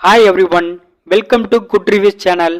Hi everyone welcome to good reviews channel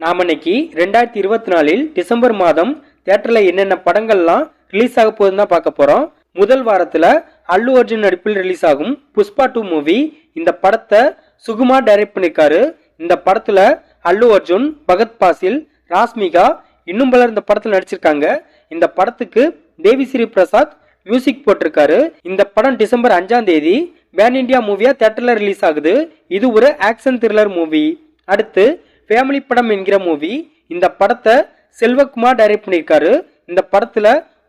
நாம் இன்னைக்கு ரெண்டாயிரத்தி இருபத்தி நாலில் டிசம்பர் மாதம் தேட்டரில் என்னென்ன படங்கள்லாம் ரிலீஸ் ஆக போகுதுன்னு தான் பார்க்க போகிறோம் முதல் வாரத்தில் அல்லு அர்ஜுன் நடிப்பில் ரிலீஸ் ஆகும் புஷ்பா டூ மூவி இந்த படத்தை சுகுமார் டைரக்ட் பண்ணியிருக்காரு. இந்த படத்தில் அல்லு அர்ஜுன் பகத் பாசில் ராஸ்மிகா இன்னும் பலர் இந்த படத்தில் நடிச்சிருக்காங்க. இந்த படத்துக்கு தேவி ஸ்ரீ பிரசாத் மியூசிக் போட்டிருக்காரு. இந்த படம் டிசம்பர் அஞ்சாம் தேதி பேன் இண்டியா மூவியா தேட்டர்ல ரிலீஸ் ஆகுது. இது ஒரு ஆக்ஷன் த்ரில்லர் மூவி அடுத்து ஃபேமிலி படம் என்கிற மூவி இந்த படத்தை செல்வகுமார் டைரக்ட் பண்ணியிருக்காரு. இந்த படத்துல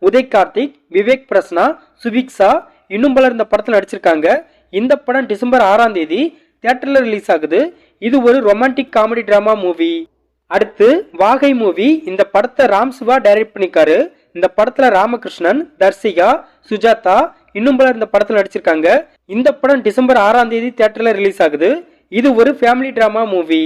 உதய் கார்த்திக் விவேக் பிரஸ்னா சுபிக்ஷா இன்னும் பலர் இந்த படத்தில் நடிச்சிருக்காங்க. இந்த படம் டிசம்பர் ஆறாம் தேதி தேட்டர்ல ரிலீஸ் ஆகுது. இது ஒரு ரொமான்டிக் காமெடி டிராமா மூவி அடுத்து வாகை மூவி இந்த படத்தை ராம் சிவா டைரக்ட் பண்ணியிருக்காரு. இந்த படத்துல ராமகிருஷ்ணன் தர்சிகா சுஜாதா இன்னும் பலர் இந்த படத்தில் நடிச்சிருக்காங்க. இந்த படம் டிசம்பர் ஆறாம் தேதி தியேட்டர்ல ரிலீஸ் ஆகுது. இது ஒரு ஃபேமிலி ட்ராமா மூவி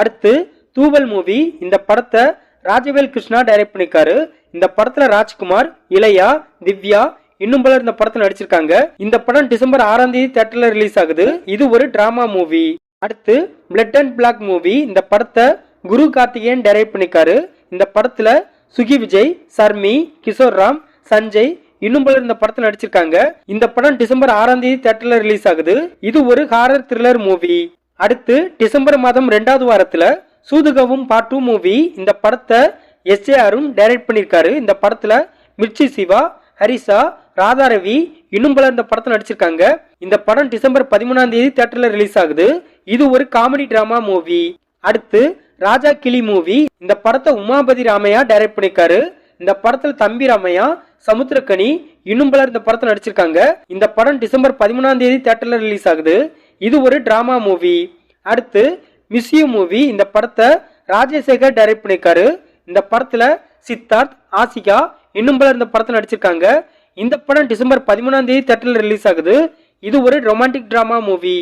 அடுத்து தூவல் மூவி இந்த படத்தை ராஜவேல் கிருஷ்ணா டைரக்ட் பண்ணியிருக்காரு. இந்த படத்துல ராஜ்குமார் இளையா திவ்யா இன்னும் பலர் இந்த படத்தில் நடிச்சிருக்காங்க. இந்த படம் டிசம்பர் ஆறாம் தேதி தியேட்டர்ல ரிலீஸ் ஆகுது. இது ஒரு டிராமா மூவி அடுத்து பிளட் அண்ட் பிளாக் மூவி இந்த படத்தை குரு கார்த்திகேயன் டைரக்ட் பண்ணிருக்காரு இந்த படத்துல சுகி விஜய் சர்மி கிஷோர் ராம் சஞ்சய் இன்னும் பலர் இந்த படத்தில் நடிச்சிருக்காங்க. இந்த படம் டிசம்பர் ஆறாம் தேதி தேட்டர்ல ரிலீஸ் ஆகுது. இது ஒரு ஹாரர் த்ரில்லர் மூவி அடுத்து டிசம்பர் மாதம் ரெண்டாவது வாரத்துல சூதுகவும் பார்ட் டூ மூவி இந்த படத்தை எஸ் ஏ அருண் டைரக்ட் பண்ணியிருக்காரு. இந்த படத்துல மிர்ச்சி சிவா ஹரிசா ராதாரவி இன்னும் பலர் இந்த படத்தில் நடிச்சிருக்காங்க. இந்த படம் டிசம்பர் பதிமூணாம் தேதி தேட்டர்ல ரிலீஸ் ஆகுது. இது ஒரு காமெடி டிராமா மூவி அடுத்து ராஜா கிளி மூவி இந்த படத்தை உமாபதி ராமையா டைரக்ட் பண்ணிருக்காரு இந்த படத்துல தம்பி ராமையா சமுத்திரக்கனி இன்னும் பலர் இந்த படத்தில் நடிச்சிருக்காங்க. இந்த படம் டிசம்பர் பதிமூணாம் தேதி தியேட்டர்ல ரிலீஸ் ஆகுது. இது ஒரு டிராமா மூவி அடுத்து மிஸ்யூ மூவி இந்த படத்தை ராஜசேகர் டைரக்ட் பண்ணிருக்காரு இந்த படத்துல சித்தார்த் ஆசிகா இன்னும் பலர் இந்த படத்தில் நடிச்சிருக்காங்க. இந்த படம் டிசம்பர் பதிமூணாம் தேதி தேட்டரில் ரிலீஸ் ஆகுது. இது ஒரு ரொமான்டிக் டிராமா மூவி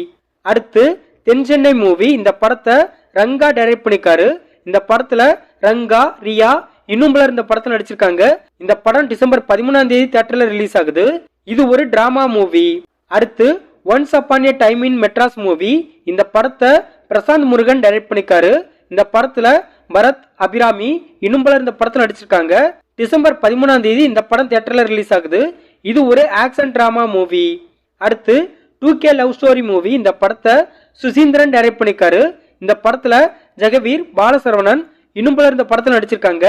அடுத்து தென் சென்னை மூவி இந்த படத்தை ரங்கா டைரக்ட் பண்ணிருக்காரு இந்த படத்துல ரங்கா ரியா இன்னும் பலர் இந்த படத்தில் நடிச்சிருக்காங்க. இந்த படம் டிசம்பர் பதிமூணாம் தேதி தியேட்டர்ல ரிலீஸ் ஆகுது. இது ஒரு டிராமா மூவி அடுத்து once upon a time in Madras movie இந்த படத்தை பிரசாந்த் முருகன் டைரக்ட் பண்ணிருக்காரு இந்த படத்துல பரத் அபிராமி இன்னும் பலர் இந்த படத்தில் நடிச்சிருக்காங்க. டிசம்பர் பதிமூணாம் தேதி இந்த படம் தியேட்டர்ல ரிலீஸ் ஆகுது. இது ஒரு ஆக்ஷன் டிராமா மூவி அடுத்து two K love story movie இந்த படத்தை சுசீந்திரன் டைரக்ட் பண்ணிருக்காரு இந்த படத்துல ஜெகவீர் பாலசரவணன் இன்னும் பலர் இந்த படத்தில் நடிச்சிருக்காங்க.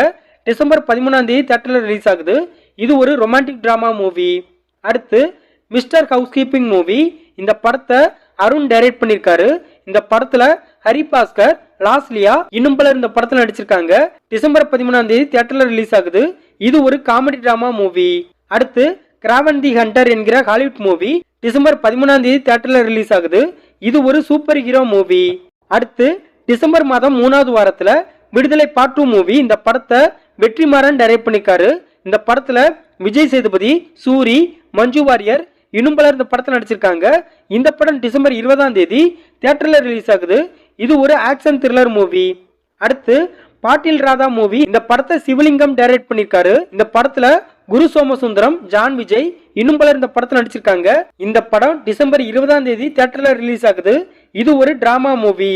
டிசம்பர் பதிமூணாம் தேதி தேட்டரில் ரிலீஸ் ஆகுது. இது ஒரு ரொமான்டிக் ட்ராமா மூவி அடுத்து மிஸ்டர் ஹவுஸ் கீப்பிங் மூவி இந்த படத்தை அருண் டைரக்ட் பண்ணியிருக்காரு இந்த படத்துல ஹரிபாஸ்கர் லாஸ்லியா இன்னும் பலர் இந்த படத்துல நடிச்சிருக்காங்க. டிசம்பர் பதிமூணாம் தேதி தியேட்டர்ல ரிலீஸ் ஆகுது. இது ஒரு காமெடி டிராமா மூவி அடுத்து கிராவன் தி ஹண்டர் என்கிற ஹாலிவுட் மூவி டிசம்பர் பதிமூணாம் தேதி தியேட்டர்ல ரிலீஸ் ஆகுது. இது ஒரு சூப்பர் ஹீரோ மூவி அடுத்து டிசம்பர் மாதம் மூணாவது வாரத்துல விடுதலை பார்ட் டூ மூவி இந்த படத்தை வெற்றிமாறன் டைரக்ட் பண்ணியிருக்காரு. இந்த படத்துல விஜய் சேதுபதி சூரி மஞ்சு வாரியர் இன்னும் பலர் இந்த படத்தில் நடிச்சிருக்காங்க. இந்த படம் டிசம்பர் இருபதாம் தேதி தியேட்டர்ல ரிலீஸ் ஆகுது. இது ஒரு ஆக்ஷன் த்ரில்லர் மூவி அடுத்து பாட்டில் ராதா மூவி இந்த படத்தை சிவலிங்கம் டைரக்ட் பண்ணிருக்காரு இந்த படத்துல குரு சோமசுந்தரம் ஜான் விஜய் இன்னும் பலர் இந்த படத்தில் நடிச்சிருக்காங்க. இந்த படம் டிசம்பர் இருபதாம் தேதி தியேட்டர்ல ரிலீஸ் ஆகுது. இது ஒரு டிராமா மூவி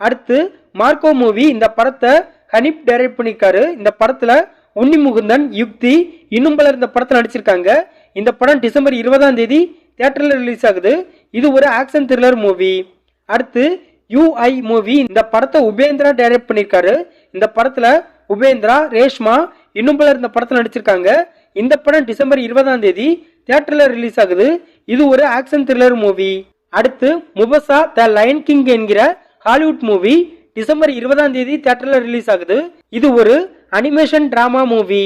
அடுத்து மார்க்கோ மூவி இந்த படத்தை ஹனிப் டைரக்ட் பண்ணிருக்காரு இந்த படத்துல உன்னி முகுந்தன் யுக்தி இன்னும் பலர் இந்த படத்தில் நடிச்சிருக்காங்க. இந்த படம் டிசம்பர் இருபதாம் தேதி தியேட்டர்ல ரிலீஸ் ஆகுது. இது ஒரு ஆக்ஷன் த்ரில்லர் மூவி அடுத்து யூஐ மூவி இந்த படத்தை உபேந்திரா டைரக்ட் பண்ணியிருக்காரு. இந்த படத்தில் உபேந்திரா ரேஷ்மா இன்னும் பலர் இந்த படத்தில் நடிச்சிருக்காங்க. இந்த படம் டிசம்பர் இருபதாம் தேதி தியேட்டரில் ரிலீஸ் ஆகுது. இது ஒரு ஆக்ஷன் த்ரில்லர் மூவி அடுத்து முபசா த லயன் கிங் என்கிற ஹாலிவுட் மூவி டிசம்பர் இருபதாம் தேதி தியேட்டர்ல ரிலீஸ் ஆகுது. இது ஒரு அனிமேஷன் டிராமா மூவி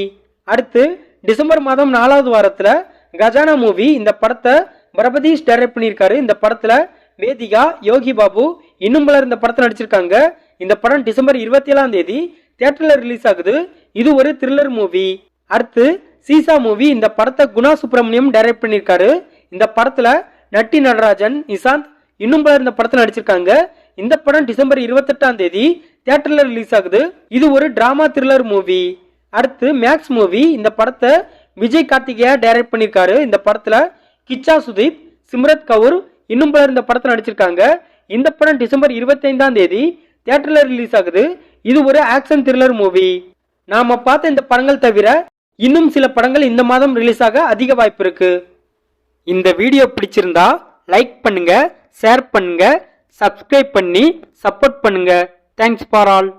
அடுத்து டிசம்பர் மாதம் நாலாவது வாரத்துல கஜானா மூவி இந்த படத்தை பரபதீஷ் டைரக்ட் பண்ணியிருக்காரு. இந்த படத்துல வேதிகா யோகி பாபு இன்னும் பலர் இந்த படத்தில் நடிச்சிருக்காங்க. இந்த படம் டிசம்பர் இருபத்தி ஏழாம் தேதி தியேட்டர்ல ரிலீஸ் ஆகுது. இது ஒரு த்ரில்லர் மூவி அடுத்து சீசா மூவி இந்த படத்தை குணா சுப்பிரமணியம் டைரக்ட் பண்ணியிருக்காரு. இந்த படத்துல நட்டி நடராஜன் இசாந்த் இன்னும் பலர் இந்த படத்தில் நடிச்சிருக்காங்க. இந்த படம் டிசம்பர் இருபத்தெட்டாம் தேதி தியேட்டர்ல ரிலீஸ் ஆகுது. இது ஒரு டிராமா த்ரில்லர் மூவி அடுத்து மேக்ஸ் மூவி இந்த படத்தை விஜய் கார்த்திகேயா டைரக்ட் பண்ணியிருக்காரு. இந்த படத்துல கிச்சா சுதீப் சிம்ரத் கவுர் இன்னும் பலர் இந்த படத்தில் நடிச்சிருக்காங்க. இந்த படம் டிசம்பர் இருபத்தைந்தாம் தேதி தியேட்டர்ல ரிலீஸ் ஆகுது. இது ஒரு ஆக்ஷன் த்ரில்லர் மூவி நாம பார்த்த இந்த படங்கள் தவிர இன்னும் சில படங்கள் இந்த மாதம் ரிலீஸ் ஆக அதிக வாய்ப்பு இருக்கு. இந்த வீடியோ பிடிச்சிருந்தா லைக் பண்ணுங்க ஷேர் பண்ணுங்க சப்ஸ்கிரைப் பண்ணி சப்போர்ட் பண்ணுங்க. Thanks for all